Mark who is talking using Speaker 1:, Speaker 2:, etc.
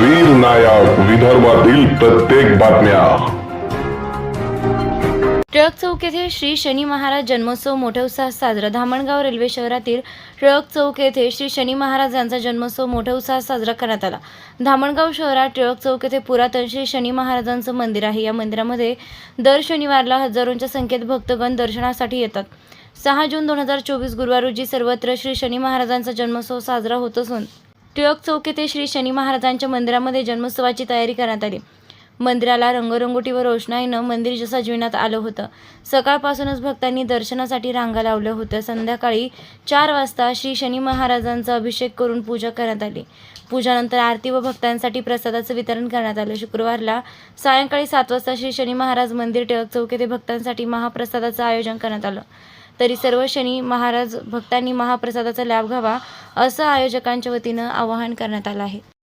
Speaker 1: वीर नायक विदर्भातील प्रत्येक बातम्या.
Speaker 2: टिळक चौक येथे श्री शनी महाराज जन्मोत्सव मोठ्या उत्साहात साजरा. धामणगाव रेल्वे शहरातील टिळक चौक येथे श्री शनी महाराज यांचा जन्मोत्सव मोठ्या उत्साहात साजरा करण्यात आला. धामणगाव शहरात टिळक चौक येथे पुरातन श्री शनी महाराजांचं मंदिर आहे. या मंदिरामध्ये दर शनिवारला हजारोंच्या संख्येत भक्तगण दर्शनासाठी येतात. सहा जून दोन हजार चोवीस गुरुवार रोजी सर्वत्र श्री शनी महाराजांचा जन्मोत्सव साजरा होत असून टिळक चौक येथे श्री शनी महाराजांच्या मंदिरामध्ये जन्मोत्सवाची तयारी करण्यात आली. मंदिराला रंगरंगोटी व रोषणाईनं मंदिर सजविण्यात आलं होतं सकाळपासूनच भक्तांनी दर्शनासाठी रांगा लावल्या होत्या. संध्याकाळी चार वाजता श्री शनी महाराजांचा अभिषेक करून पूजा करण्यात आली. पूजानंतर आरती व भक्तांसाठी प्रसादाचं वितरण करण्यात आलं. शुक्रवारला सायंकाळी सात वाजता श्री शनी महाराज मंदिर टिळक चौक येथे भक्तांसाठी महाप्रसादाचं आयोजन करण्यात आलं. तरी सर्व शनी महाराज भक्तांनी महाप्रसादाचा लाभ घ्यावा असं आयोजकांच्या वतीनं आवाहन करण्यात आलं आहे.